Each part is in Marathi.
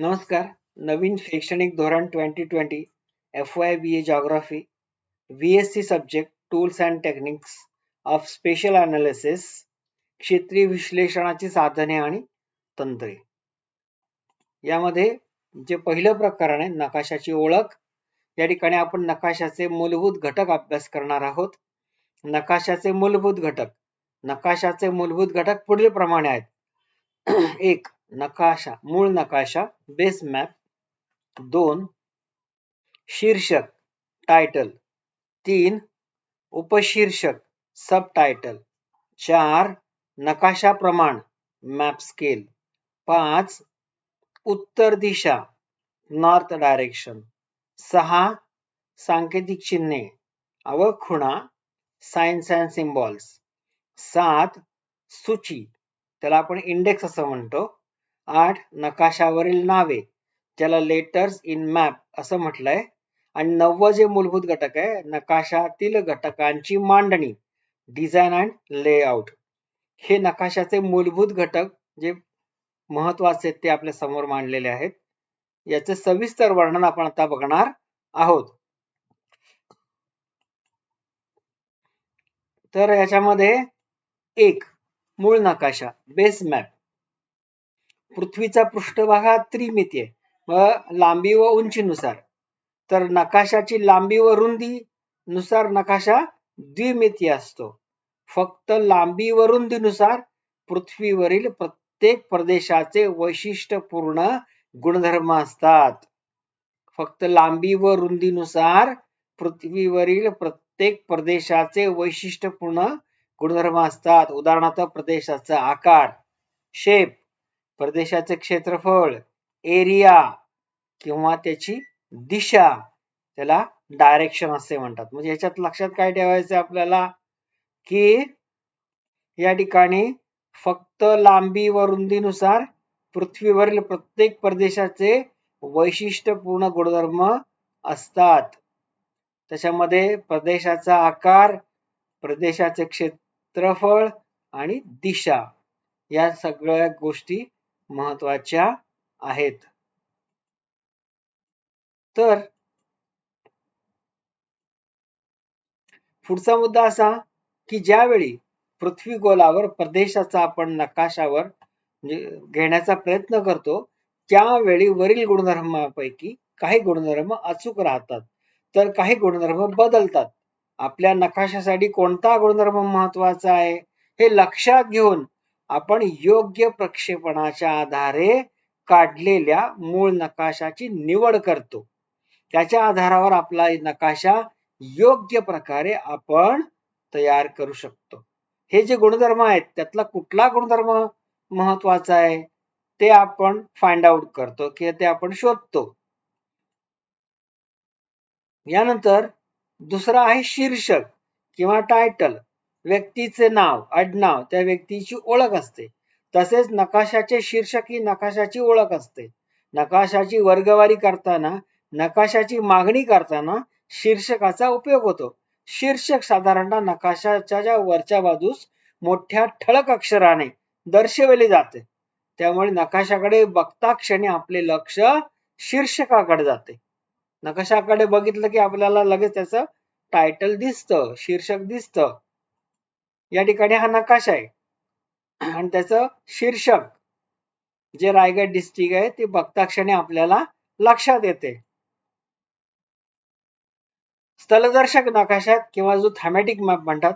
नमस्कार. नवीन शैक्षणिक धोरण twenty twenty F Y B A geography V S C subject tools and techniques of spatial analysis क्षेत्रीय विश्लेषणाची साधने आणि तंत्रे. यामध्ये जे पहिलं प्रकरण आहे नकाशाची ओळख. या ठिकाणी आपण नकाशाचे मूलभूत घटक अभ्यास करणार आहोत. नकाशाचे मूलभूत घटक. नकाशाचे मूलभूत घटक पुढील प्रमाणे आहेत. एक नकाशा मूळ नकाशा बेस मॅप दोन शीर्षक टायटल तीन उपशीर्षक सब टायटल चार नकाशा प्रमाण मॅप स्केल पाच उत्तर दिशा नॉर्थ डायरेक्शन सहा सांकेतिक चिन्हे व खुणा सायन्स अँड सिम्बॉल्स सात सूची त्याला आपण इंडेक्स असं म्हणतो. आठ नकाशावरील नावे ज्याला लेटर्स इन मॅप असं म्हटलंय आणि नववं जे मूलभूत घटक आहे नकाशातील घटकांची मांडणी डिझाईन अँड लेआउट हे नकाशाचे मूलभूत घटक जे महत्त्वाचे आहेत ते आपल्यासमोर मांडलेले आहेत. याचे सविस्तर वर्णन आपण आता बघणार आहोत. तर याच्यामध्ये एक मूळ नकाशा बेस मॅप पृथ्वीचा पृष्ठभाग हा त्रिमितीय व लांबी व उंचीनुसार. तर नकाशाची लांबी व रुंदी नुसार नकाशा द्विमितीय असतो. फक्त लांबी व रुंदीनुसार पृथ्वीवरील प्रत्येक प्रदेशाचे वैशिष्ट्यपूर्ण गुणधर्म असतात. फक्त लांबी व रुंदीनुसार पृथ्वीवरील प्रत्येक प्रदेशाचे वैशिष्ट्यपूर्ण गुणधर्म असतात. उदाहरणार्थ प्रदेशाचा आकार शेप प्रदेशाचे क्षेत्रफळ एरिया किंवा त्याची दिशा त्याला डायरेक्शन असे म्हणतात. म्हणजे याच्यात लक्षात काय ठेवायचं आपल्याला? की या ठिकाणी फक्त लांबी व रुंदीनुसार पृथ्वीवरील प्रत्येक प्रदेशाचे वैशिष्ट्यपूर्ण गुणधर्म असतात. त्याच्यामध्ये प्रदेशाचा आकार प्रदेशाचे क्षेत्रफळ आणि दिशा या सगळ्या गोष्टी महत्त्वाच्या आहेत. तर पुढचा मुद्दा असा की ज्यावेळी पृथ्वी गोलावर प्रदेशाचा आपण नकाशावर म्हणजे घेण्याचा प्रयत्न करतो त्यावेळी वरील गुणधर्मापैकी काही गुणधर्म अचूक राहतात. तर काही गुणधर्म बदलतात. आपल्या नकाशासाठी कोणता गुणधर्म महत्त्वाचा आहे? हे लक्षात घेऊन आपण योग्य प्रक्षेपणाच्या आधारे काढलेल्या मूळ नकाशाची निवड करतो. त्याच्या आधारावर आपला नकाशा योग्य प्रकारे आपण तयार करू शकतो. हे जे गुणधर्म आहेत त्यातला कुठला गुणधर्म महत्त्वाचा आहे ते आपण फाइंड आउट करतो किंवा ते आपण शोधतो. यानंतर दुसरा आहे शीर्षक किंवा टायटल व्यक्तीचे नाव आडनाव त्या व्यक्तीची ओळख असते. तसेच नकाशाचे शीर्षक ही नकाशाची ओळख असते. नकाशाची वर्गवारी करताना नकाशाची मागणी करताना शीर्षकाचा उपयोग होतो. शीर्षक साधारणतः नकाशाच्या वरच्या बाजूस मोठ्या ठळक अक्षराने दर्शवले जाते. त्यामुळे नकाशाकडे बघता क्षणी आपले लक्ष शीर्षकाकडे जाते. नकाशाकडे बघितलं की आपल्याला लगेच त्याचं टायटल दिसतं शीर्षक दिसतं. या ठिकाणी हा नकाशा आहे. आणि त्याचं शीर्षक जे रायगड डिस्ट्रिक्ट आहे ते बघता क्षणी आपल्याला लक्षात येते. स्थलदर्शक नकाशात किंवा जो थॅमॅटिक मॅप म्हणतात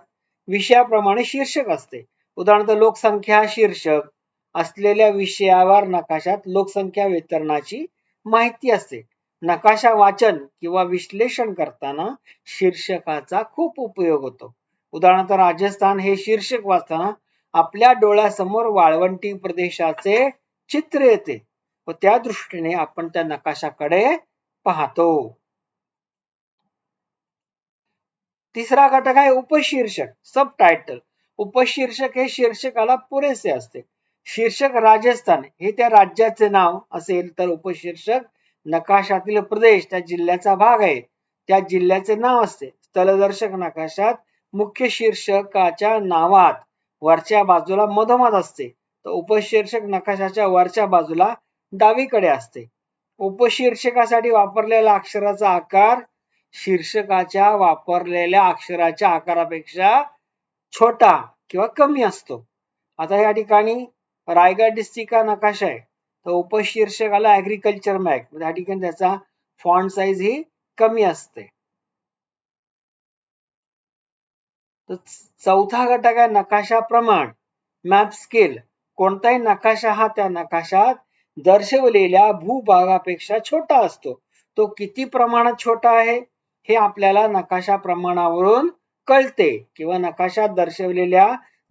विषयाप्रमाणे शीर्षक असते. उदाहरणार्थ लोकसंख्या शीर्षक असलेल्या विषयावर नकाशात लोकसंख्या वितरणाची माहिती असते. नकाशा वाचन किंवा विश्लेषण करताना शीर्षकाचा खूप उपयोग होतो. उदाहरणार्थ राजस्थान हे शीर्षक वाचताना आपल्या डोळ्यासमोर वाळवंटी प्रदेशाचे चित्र येते. व त्या दृष्टीने आपण त्या नकाशाकडे पाहतो. तिसरा घटक आहे उपशीर्षक सब टायटल उपशीर्षक हे शीर्षकाला पुरेसे असते. शीर्षक राजस्थान हे त्या राज्याचे नाव असेल तर उपशीर्षक नकाशातील प्रदेश त्या जिल्ह्याचा भाग आहे. त्या जिल्ह्याचे नाव असते. स्थलदर्शक नकाशात मुख्य शीर्षकाच्या नावात वरच्या बाजूला मधोमध असते. तर उपशीर्षक नकाशाच्या वरच्या बाजूला डावीकडे असते. उपशीर्षकासाठी वापरलेल्या अक्षराचा आकार शीर्षकाच्या वापरलेल्या अक्षराच्या आकारापेक्षा छोटा किंवा कमी असतो. आता या ठिकाणी रायगड डिस्ट्रिक्ट हा नकाशा आहे. तर उपशीर्षकाला ऍग्रिकल्चर मॅक या ठिकाणी त्याचा फॉन्ट साईज ही कमी असते. चौथा घटक आहे नकाशा प्रमाण. मॅप स्केल कोणताही नकाशा हा त्या नकाशात दर्शवलेल्या भूभागापेक्षा छोटा असतो. तो किती प्रमाणात छोटा आहे? हे आपल्याला नकाशा प्रमाणावरून कळते किंवा नकाशात दर्शवलेल्या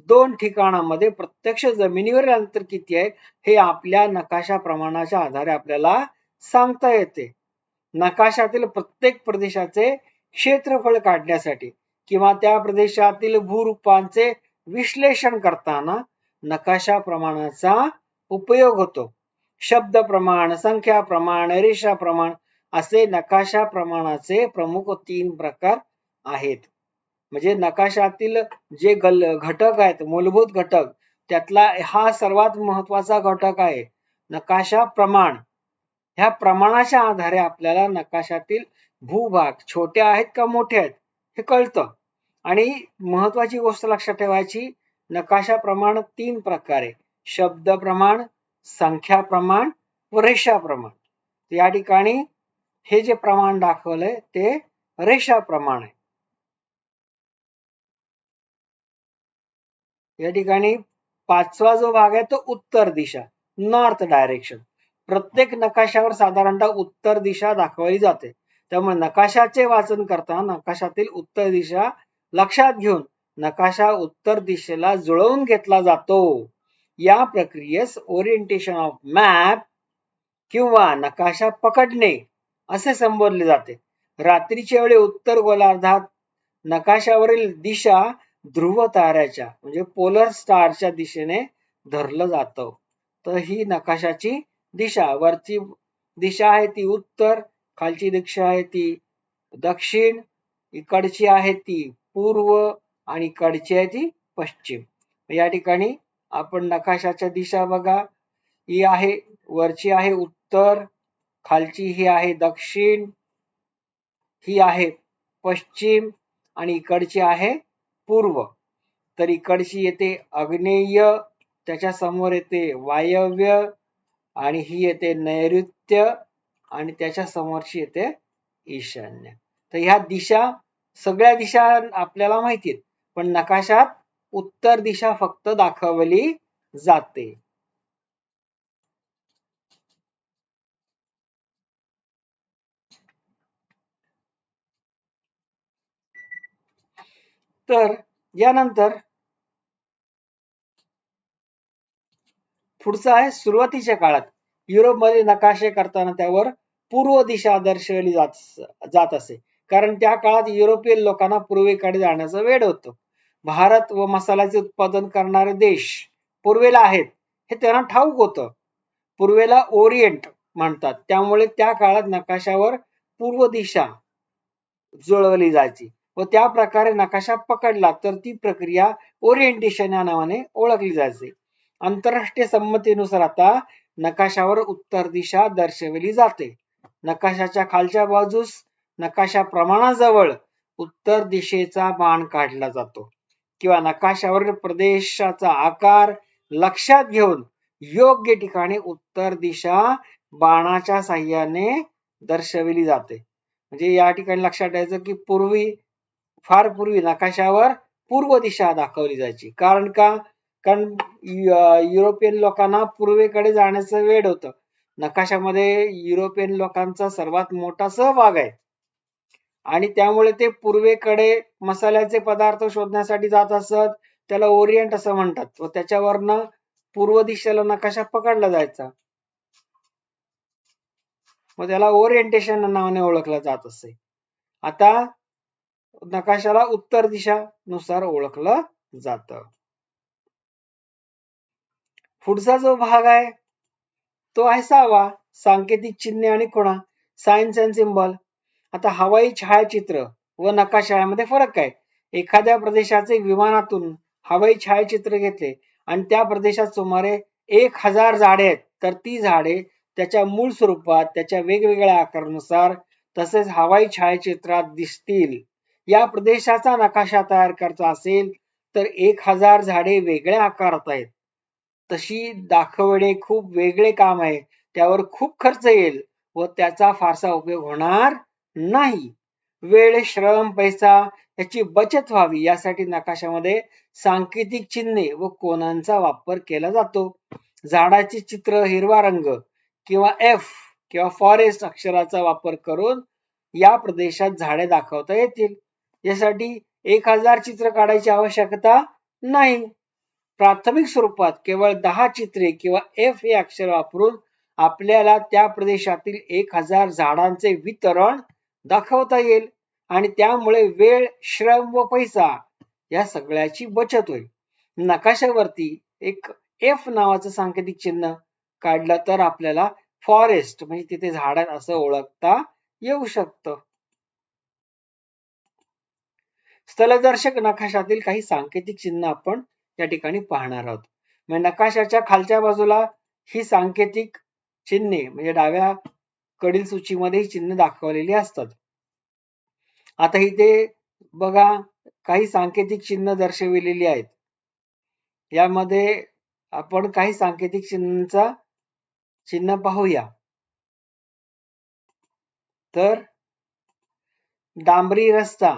दोन ठिकाणामध्ये प्रत्यक्ष जमिनीवर अंतर किती आहे हे आपल्या नकाशा प्रमाणाच्या आधारे आपल्याला सांगता येते. नकाशातील प्रत्येक प्रदेशाचे क्षेत्रफळ काढण्यासाठी किंवा त्या प्रदेशातील भूरूपांचे विश्लेषण करताना नकाशा प्रमाणाचा उपयोग होतो. शब्द प्रमाण संख्या प्रमाण रेषा प्रमाण असे नकाशा प्रमाणाचे प्रमुख तीन प्रकार आहेत. म्हणजे नकाशातील जे गल घटक आहेत मूलभूत घटक त्यातला हा सर्वात महत्त्वाचा घटक आहे. नकाशा प्रमाण. ह्या प्रमाणाच्या आधारे आपल्याला नकाशातील भूभाग छोटे आहेत का मोठे आहेत? हे कळतं. आणि महत्वाची गोष्ट लक्षात ठेवायची नकाशा प्रमाण तीन प्रकारे. शब्द प्रमाण संख्या प्रमाण व रेषा प्रमाण. या ठिकाणी हे जे प्रमाण दाखवलंय ते रेषा प्रमाण आहे. या ठिकाणी पाचवा जो भाग आहे तो उत्तर दिशा नॉर्थ डायरेक्शन प्रत्येक नकाशावर साधारणतः उत्तर दिशा दाखवली जाते. त्यामुळे नकाशाचे वाचन करताना नकाशातील उत्तर दिशा लक्षात घेऊन नकाशा उत्तर दिशेला जुळवून घेतला जातो. या प्रक्रियेस ओरिएंटेशन ऑफ मॅप किंवा नकाशा पकडणे असे संबोधले जाते. रात्रीच्या वेळी उत्तर गोलार्धात नकाशावरील दिशा ध्रुव ताऱ्याच्या म्हणजे पोलर स्टारच्या दिशेने धरलं जातं. तर ही नकाशाची दिशा वरची दिशा आहे ती उत्तर खालची दिशा आहे ती. दक्षिण इकडची आहे ती पूर्व आणि इकडची आहे ती पश्चिम. या ठिकाणी आपण नकाशाच्या दिशा बघा. ही आहे वरची आहे उत्तर खालची ही आहे दक्षिण ही आहे पश्चिम आणि इकडची आहे पूर्व. तर इकडची येते अग्नेय त्याच्यासमोर येते वायव्य आणि ही येते नैऋत्य. आणि त्याच्या समोरची येते ईशान्य. तर ह्या दिशा सगळ्या दिशा आपल्याला माहितीत पण नकाशात उत्तर दिशा फक्त दाखवली जाते. तर यानंतर पुढचं आहे सुरुवातीच्या काळात. युरोपमध्ये नकाशे करताना त्यावर पूर्व दिशा दर्शवली जात जात असे. कारण त्या काळात युरोपियन लोकांना पूर्वेकडे जाण्याचा वेळ होतो. भारत व मसाल्याचे उत्पादन करणारे देश पूर्वेला आहेत हे त्यांना ठाऊक होतं. पूर्वेला ओरिएंट म्हणतात. त्यामुळे त्या काळात नकाशावर पूर्व दिशा जुळवली जायची व त्या प्रकारे नकाशा पकडला तर ती प्रक्रिया ओरिएंटेशन या नावाने ओळखली जायची. आंतरराष्ट्रीय संमतीनुसार आता नकाशावर उत्तर दिशा दर्शवली जाते. नकाशाच्या खालच्या बाजूस नकाशा प्रमाणाजवळ उत्तर दिशेचा बाण काढला जातो. किंवा नकाशावरील प्रदेशाचा आकार लक्षात घेऊन योग्य ठिकाणी उत्तर दिशा बाणाच्या साह्याने दर्शविली जाते. म्हणजे या ठिकाणी लक्षात ठेवायचं की पूर्वी फार पूर्वी नकाशावर पूर्व दिशा दाखवली जायची. कारण का? कारण युरोपियन लोकांना पूर्वेकडे जाण्याचं वेळ होतं. नकाशामध्ये युरोपियन लोकांचा सर्वात मोठा सहभाग आहे. आणि त्यामुळे ते पूर्वेकडे मसाल्याचे पदार्थ शोधण्यासाठी जात असत त्याला ओरिएंट असं म्हणतात. व त्याच्यावरनं पूर्व दिशेला नकाशा पकडला जायचा. मग त्याला ओरिएंटेशन नावाने ओळखलं जात असे. आता नकाशाला उत्तर दिशा नुसार ओळखलं जात. पुढचा जो भाग आहे तो आहे सहावा सांकेतिक चिन्हे आणि खुणा सायन्स अँड सिम्बॉल आता हवाई छायाचित्र व नकाशा यामध्ये फरक काय? एखाद्या प्रदेशाचे विमानातून हवाई छायाचित्र घेतले आणि त्या प्रदेशात सुमारे एक हजार झाडे आहेत. तर ती झाडे त्याच्या मूळ स्वरूपात त्याच्या वेगवेगळ्या आकारानुसार तसेच हवाई छायाचित्रात दिसतील. या प्रदेशाचा नकाशा तयार करायचा असेल तर एक हजार झाडे वेगळ्या आकारात आहेत. तशी दाखवणे खूप वेगळे काम आहे. त्यावर खूप खर्च येईल व त्याचा फारसा उपयोग होणार नाही. वेळ श्रम पैसा याची बचत व्हावी यासाठी नकाशामध्ये सांकेतिक चिन्हे व कोणांचा वापर केला जातो. झाडाचे चित्र हिरवा रंग किंवा एफ किंवा फॉरेस्ट अक्षराचा वापर करून या प्रदेशात झाडे दाखवता येतील. यासाठी एक हजार चित्र काढायची आवश्यकता नाही. प्राथमिक स्वरूपात केवळ दहा चित्रे किंवा एफ हे अक्षर वापरून आपल्याला त्या प्रदेशातील एक हजार झाडांचे वितरण दाखवता येईल आणि त्यामुळे वेळ श्रम व पैसा या सगळ्याची बचत होईल. नकाशावरती एक एफ नावाचं सांकेतिक चिन्ह काढलं तर आपल्याला फॉरेस्ट म्हणजे तिथे झाड असं ओळखता येऊ शकतं. स्थलदर्शक नकाशातील काही सांकेतिक चिन्ह आपण त्या ठिकाणी पाहणार आहोत. म्हणजे नकाशाच्या खालच्या बाजूला ही सांकेतिक चिन्हे म्हणजे डाव्या कडील सूचीमध्ये ही चिन्ह दाखवलेली असतात. आता इथे बघा काही सांकेतिक चिन्ह दर्शविलेली आहेत. यामध्ये आपण काही सांकेतिक चिन्हांचा चिन्ह पाहूया. तर डांबरी रस्ता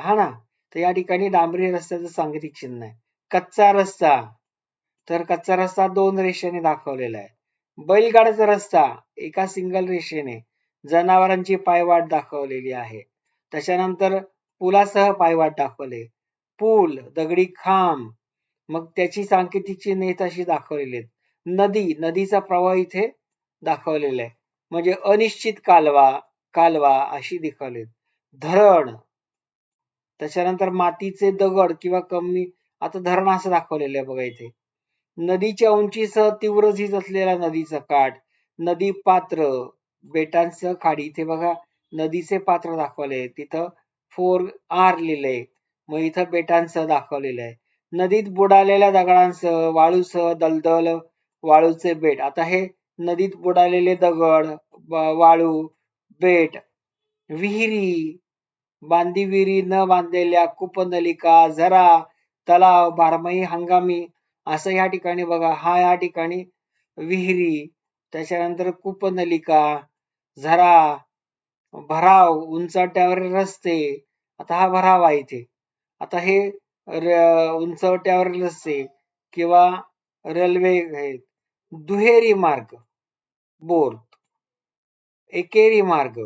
हा ना तर या ठिकाणी डांबरी रस्त्याचं सांकेतिक चिन्ह आहे. कच्चा रस्ता. तर कच्चा रस्ता दोन रेषेने दाखवलेला आहे. बैलगाड्याचा रस्ता एका सिंगल रेषेने. जनावरांची पायवाट दाखवलेली आहे. त्याच्यानंतर पुलासह पायवाट दाखवले. पूल दगडी खांब. मग त्याची सांकेतिक चिन्हे तशी दाखवलेली आहेत. नदी नदीचा प्रवाह इथे दाखवलेला आहे. म्हणजे अनिश्चित कालवा कालवा अशी दाखवलेत धरण त्याच्यानंतर मातीचे दगड किंवा कमी आता धरण असं दाखवलेलं आहे बघा इथे. नदीच्या उंचीसह तीव्र झीज असलेला नदीचा काठ नदी पात्र बेटांसह खाडी. इथे बघा नदीचे पात्र दाखवले तिथं फोर आर लिहिलंय. मग इथं बेटांसह दाखवलेलं आहे. नदीत बुडालेल्या दगडांसह वाळूसह दलदल वाळूचे बेट. आता हे नदीत बुडालेले दगड वाळू बेट विहिरी बांधी न बांधलेल्या कुपनलिका झरा तलाव बारमाही हंगामी असं या ठिकाणी बघा. हा या ठिकाणी विहिरी त्याच्यानंतर कुपनलिका झरा भराव उंचाट्यावर रस्ते. आता हा भराव आहे इथे. आता हे उंचवट्यावर रस्ते किंवा रेल्वे आहेत. दुहेरी मार्ग बोर्ड एकेरी मार्ग.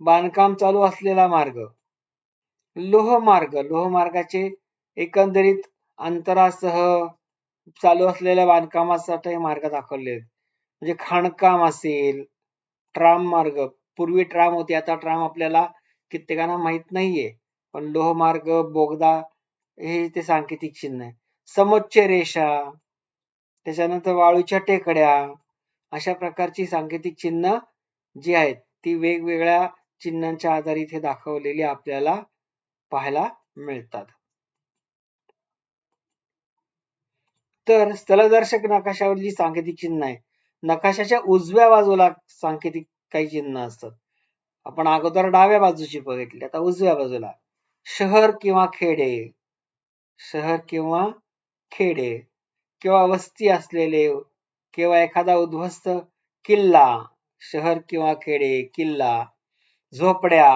बांधकाम चालू असलेला मार्ग. लोहमार्ग लोहमार्गाचे एकंदरीत अंतरासह चालू असलेल्या बांधकामासाठी मार्ग दाखवले म्हणजे खाणकाम असेल ट्राम मार्ग. पूर्वी ट्राम होती आता ट्राम आपल्याला कित्येकांना माहीत नाहीये. पण लोहमार्ग बोगदा हे ते सांकेतिक चिन्ह आहे. समोच्च रेषा त्याच्यानंतर वाळूच्या टेकड्या अशा प्रकारची सांकेतिक चिन्ह जी आहेत ती वेगवेगळ्या चिन्हांच्या आधारे इथे दाखवलेली आपल्याला पाहायला मिळतात. तर स्थलदर्शक नकाशावरली सांकेतिक चिन्ह आहे नकाशाच्या उजव्या बाजूला सांकेतिक काही चिन्ह असतात. आपण अगोदर डाव्या बाजूची बघितली आता उजव्या बाजूला. शहर किंवा खेडे. शहर किंवा खेडे. किंवा वस्ती असलेले किंवा एखादा उद्ध्वस्त किल्ला. शहर किंवा खेडे किल्ला. झोपड्या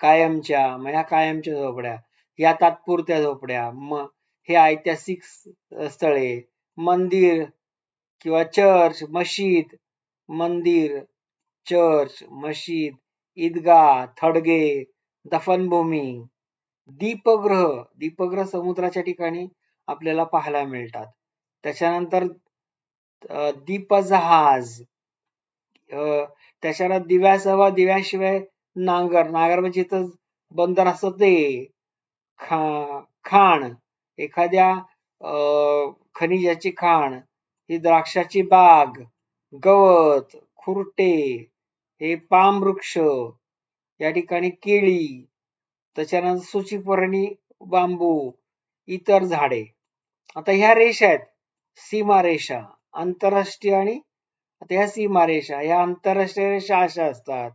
कायमच्या मग ह्या कायमच्या झोपड्या या तात्पुरत्या झोपड्या मग हे ऐतिहासिक स्थळे मंदिर किंवा चर्च मशीद मंदिर चर्च मशीद ईदगाह थडगे दफनभूमी दीपग्रह दीपग्रह समुद्राच्या ठिकाणी आपल्याला पाहायला मिळतात. त्याच्यानंतर दीपजहाज त्याच्यानंतर दिव्यासह दिव्याशिवाय नांगर. नांगर म्हणजे इथं बंदर असत ते. खा खाण. एखाद्या खनिजाची खाण. ही द्राक्षाची बाग. गवत खुरटे. हे पाम वृक्ष या ठिकाणी केळी. त्याच्यानंतर सुचीपर्णी बांबू. इतर झाडे. आता ह्या रेषा आहेत. सीमा रेषा. आंतरराष्ट्रीय आणि आता ह्या सीमारेषा ह्या आंतरराष्ट्रीय रेषा अशा असतात.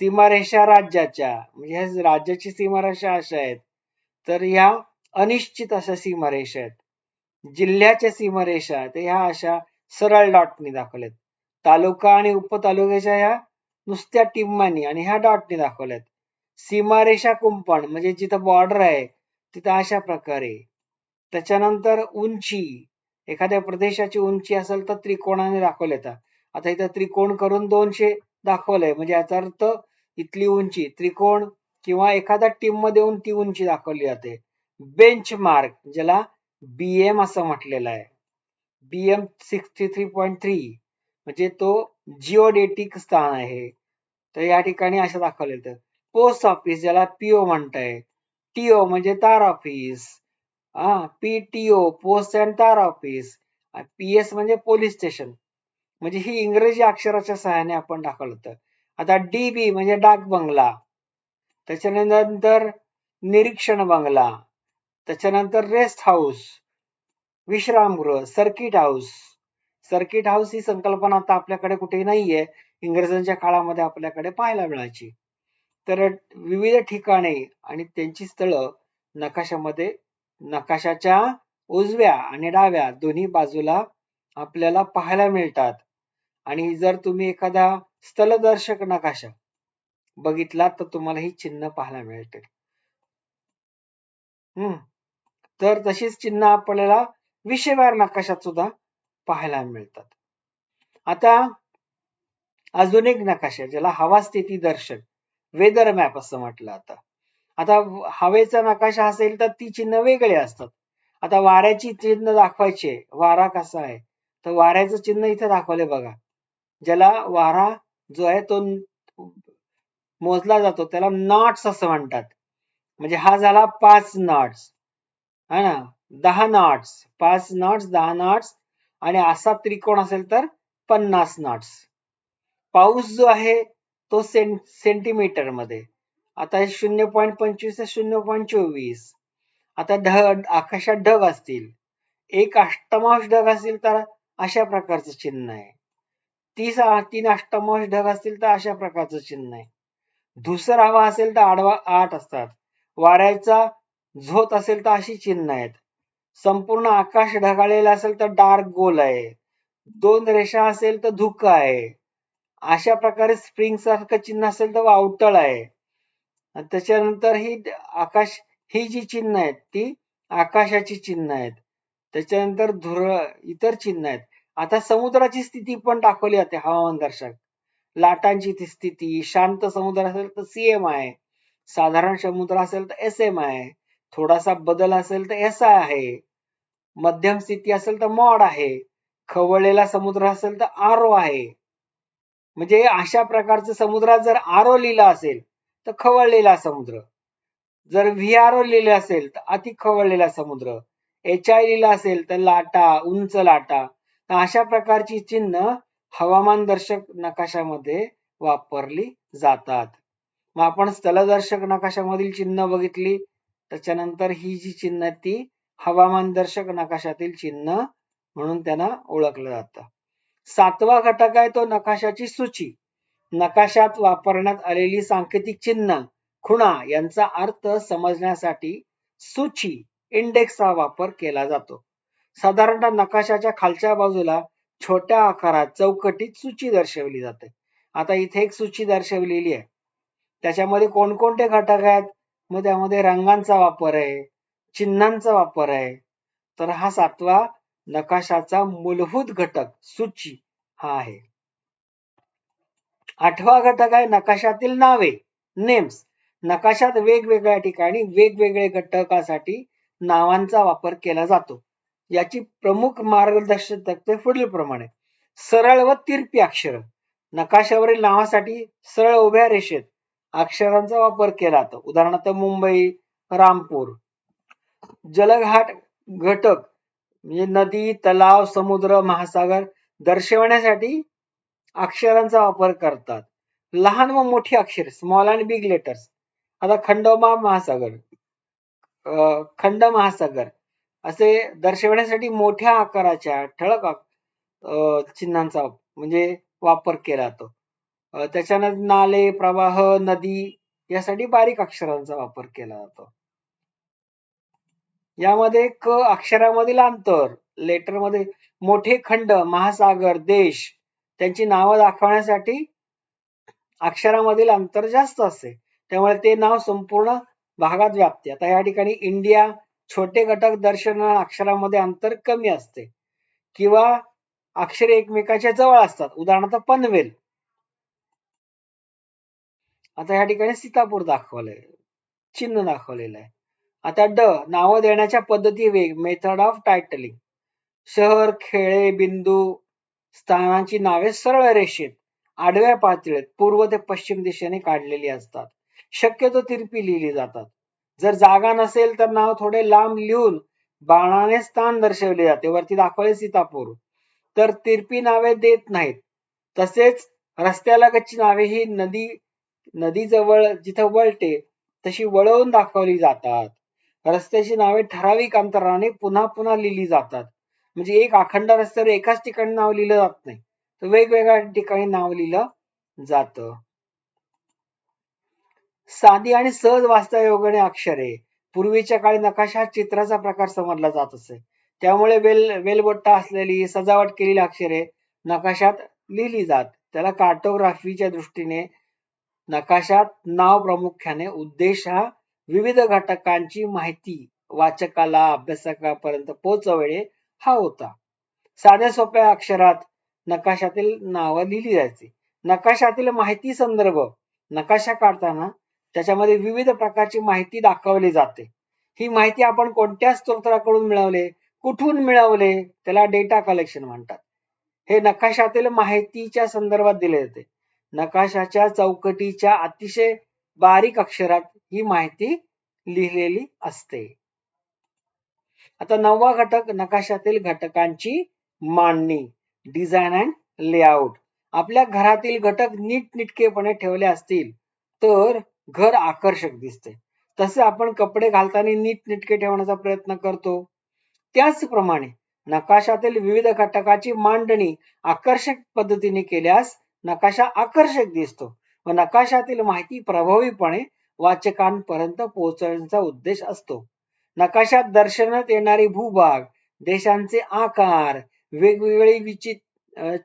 सीमारेषा राज्याच्या म्हणजे ह्या राज्याची सीमारेषा अशा आहेत. तर ह्या अनिश्चित अशा सीमारेषा आहेत. जिल्ह्याच्या सीमारेषा तर ह्या अशा सरळ डॉटनी दाखवल्यात. तालुका आणि उपतालुक्याच्या ह्या नुसत्या टिम्मानी आणि ह्या डॉटनी दाखवल्यात. सीमारेषा कुंपण म्हणजे जिथं बॉर्डर आहे तिथं अशा प्रकारे. त्याच्यानंतर उंची एखाद्या प्रदेशाची उंची असेल तर त्रिकोणाने दाखवले आता इथं त्रिकोण करून दोनशे दाखवलंय. म्हणजे याचा अर्थ इथली उंची त्रिकोण किंवा एखाद्या टीममध्ये येऊन ती उंची दाखवली जाते. बेंच मार्क ज्याला बीएम असं म्हटलेलं आहे. BM sixty three point three म्हणजे तो जिओडेटिक स्थान आहे. तर या ठिकाणी असं दाखवलं येतं पोस्ट ऑफिस ज्याला पीओ म्हणताय. टीओ म्हणजे तार ऑफिस हा पीटीओ पोस्ट अँड तार ऑफिस पीएस म्हणजे पोलीस स्टेशन म्हणजे ही इंग्रजी अक्षराच्या सहाय्याने आपण दाखवलं होतं. आता डीबी म्हणजे डाक बंगला. त्याच्यानंतर निरीक्षण बंगला. त्याच्यानंतर रेस्ट हाऊस विश्रामगृह सर्किट हाऊस सर्किट हाऊस ही संकल्पना आता आपल्याकडे कुठेही नाहीये. इंग्रजांच्या काळामध्ये आपल्याकडे पाहायला मिळायची. तर विविध ठिकाणे आणि त्यांची स्थळं नकाशामध्ये नकाशाच्या उजव्या आणि डाव्या दोन्ही बाजूला आपल्याला पाहायला मिळतात. आणि जर तुम्ही एखादा स्थलदर्शक नकाशा बघितला तर तुम्हाला ही चिन्ह पाहायला मिळते हम्म. तर तशीच चिन्ह आपल्याला विषयवार नकाशात सुद्धा पाहायला मिळतात. आता अजून एक नकाशा ज्याला हवा स्थिती दर्शक वेदर मॅप असं म्हटलं आता आता हवेचा नकाशा असेल तर ती चिन्ह वेगळे असतात. आता वाऱ्याची चिन्ह दाखवायचे वारा कसा आहे? तर वाऱ्याचं चिन्ह इथं दाखवले बघा. ज्याला वारा जो आहे तो मोजला जातो त्याला नॉट्स असं म्हणतात. म्हणजे हा झाला पाच नॉट्स है ना? दहा नॉट्स पाच नॉट्स दहा नॉट्स आणि असा त्रिकोण असेल तर पन्नास नॉट्स पाऊस जो आहे तो सें सेंटीमीटरमध्ये. आता शून्य पॉईंट पंचवीस ते शून्य पॉईंट चोवीस. आता ढग आकाशात ढग असतील. एक अष्टमांश ढग असतील तर अशा प्रकारचं चिन्ह आहे. तीस तीन अष्टमांश ढग असतील तर अशा प्रकारचं चिन्ह आहे. धुसर हवा असेल तर आडवा आठ असतात. वाऱ्याचा झोत असेल तर अशी चिन्ह आहेत. संपूर्ण आकाश ढगाळलेलं असेल तर डार्क गोल आहे. दोन रेषा असेल तर धुकं आहे. अशा प्रकारे स्प्रिंग सारखं चिन्ह असेल तर वावटळ आहे. त्याच्यानंतर ही आकाश ही जी चिन्ह आहेत ती आकाशाची चिन्ह आहेत. त्याच्यानंतर धुर इतर चिन्ह आहेत. आता समुद्राची स्थिती पण दाखवली जाते हवामान दर्शक. लाटांची स्थिती शांत समुद्र असेल तर सीएम आहे साधारण समुद्र असेल तर एस एम आहे थोडासा बदल असेल तर एस आय आहे. मध्यम स्थिती असेल तर मॉड आहे. खवळलेला समुद्र असेल तर आरो आहे. म्हणजे अशा प्रकारचं समुद्रात जर आरो लिहिला असेल तर खवळलेला समुद्र. जर व्ही आर ओ लिहिलं असेल तर अति खवळलेला समुद्र. एच आय लिहिला असेल तर लाटा उंच लाटा. अशा प्रकारची चिन्ह हवामान दर्शक नकाशामध्ये वापरली जातात. मग आपण स्थलदर्शक नकाशामधील चिन्ह बघितली. त्याच्यानंतर ही जी चिन्ह ती हवामान दर्शक नकाशातील चिन्ह म्हणून त्यांना ओळखलं जातं. सातवा घटक आहे तो नकाशाची सूची. नकाशात वापरण्यात आलेली सांकेतिक चिन्ह खुणा यांचा अर्थ समजण्यासाठी सूची इंडेक्सचा वापर केला जातो. साधारणतः नकाशाच्या खालच्या बाजूला छोट्या आकारात चौकटीत सूची दर्शवली जाते. आता इथे एक सूची दर्शवलेली आहे. त्याच्यामध्ये कोणकोणते घटक आहेत? मग त्यामध्ये रंगांचा वापर आहे चिन्हांचा वापर आहे. तर हा सातवा नकाशाचा मूलभूत घटक सूची हा आहे. आठवा घटक आहे नकाशातील नावे नेम्स. नकाशात वेगवेगळ्या ठिकाणी वेगवेगळे घटकासाठी नावांचा वापर केला जातो. याची प्रमुख मार्गदर्शक तत्वे पुढील प्रमाणे सरळ व तिरपी अक्षर. नकाशावरील नावासाठी सरळ उभ्या रेषेत अक्षरांचा वापर केला जातो. उदाहरणार्थ मुंबई रामपूर. जलघाट घटक म्हणजे नदी तलाव समुद्र महासागर दर्शवण्यासाठी अक्षरांचा वापर करतात. लहान व मोठी अक्षर स्मॉल अँड बिग लेटर्स आता खंडोबा महासागर. खंड महासागर. असे दर्शवण्यासाठी मोठ्या आकाराच्या ठळक चिन्हांचा म्हणजे वापर केला जातो. त्याच्यानंतर नाले प्रवाह नदी यासाठी बारीक अक्षरांचा वापर केला जातो. यामध्ये क अक्षरामधील अंतर लेटरमध्ये मोठे खंड महासागर देश त्यांची नावं दाखवण्यासाठी अक्षरामधील अंतर जास्त असते त्यामुळे ते नाव संपूर्ण भागात व्यापते. आता या ठिकाणी इंडिया छोटे घटक दर्शन अक्षरामध्ये अंतर कमी असते. किंवा अक्षरे एकमेकाच्या जवळ असतात. उदाहरणार्थ पनवेल. आता या ठिकाणी सीतापूर दाखवलंय. चिन्ह दाखवलेलं आहे. आता ड नावं देण्याच्या पद्धती वेग मेथड ऑफ टायटलिंग शहर खेळे बिंदू स्थानांची नावे सरळ रेषेत आडव्या पातळीत पूर्व ते पश्चिम दिशेने काढलेली असतात. शक्यतो तिरपी लिहिली जातात. जर जागा नसेल तर नाव थोडे लांब लिहून बाणाने स्थान दर्शवले जाते. वरती दाखवले सीतापूर. तर तिरपी नावे देत नाहीत. तसेच रस्त्यालगतची नावे ही नदी नदीजवळ जिथं वळते तशी वळवून दाखवली जातात. रस्त्याची नावे ठराविक अंतराने पुन्हा पुन्हा लिहिली जातात. म्हणजे एक अखंड रस्त्यावर एकाच ठिकाणी नाव लिहिलं जात नाही. तर वेगवेगळ्या ठिकाणी नाव लिहिलं जातं. साधी आणि सहज वाचता योग्य अक्षरे पूर्वीच्या काळी नकाशा हा चित्राचा प्रकार समजला जात असे. त्यामुळे वेल वेलबट्टा असलेली सजावट केलेली अक्षरे नकाशात लिहिली जात. त्याला कार्टोग्राफीच्या दृष्टीने नकाशात नाव प्रामुख्याने उद्देश हा विविध घटकांची माहिती वाचकाला अभ्यासकापर्यंत पोहोचवणे हा होता. साध्या सोप्या अक्षरात नकाशातील नावं लिहिली जायची. नकाशातील माहिती संदर्भ नकाशा काढताना त्याच्यामध्ये विविध प्रकारची माहिती दाखवली जाते. ही माहिती आपण कोणत्या स्त्रोताकडून मिळवले कुठून मिळवले त्याला डेटा कलेक्शन म्हणतात. हे नकाशातील माहितीच्या संदर्भात दिले जाते. नकाशाच्या चौकटीच्या अतिशय बारीक अक्षरात ही माहिती लिहिलेली असते. आता नववा घटक नकाशातील घटकांची मांडणी डिझाईन अँड लेआउट आपल्या घरातील घटक नीटनिटकेपणे ठेवले असतील तर घर आकर्षक दिसते तसे आपण कपडे घालताना नीटनेटके ठेवण्याचा प्रयत्न करतो. त्याचप्रमाणे नकाशातील विविध घटकाची मांडणी आकर्षक पद्धतीने केल्यास नकाशा आकर्षक दिसतो व नकाशातील माहिती प्रभावीपणे वाचकांपर्यंत पोहोचण्याचा उद्देश असतो. नकाशात दर्शनात येणारे भूभाग देशांचे आकार वेगवेगळे विचित्र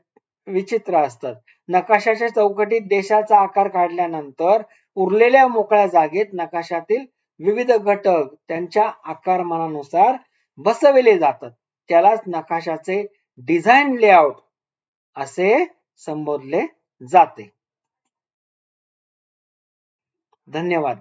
विचित्र असतात. नकाशाच्या चौकटीत देशाचा आकार काढल्यानंतर उरलेल्या मोकळ्या जागेत नकाशातील विविध घटक त्यांच्या आकारमानानुसार बसविले जातात. त्यालाच नकाशाचे डिझाईन लेआउट असे संबोधले जाते. धन्यवाद.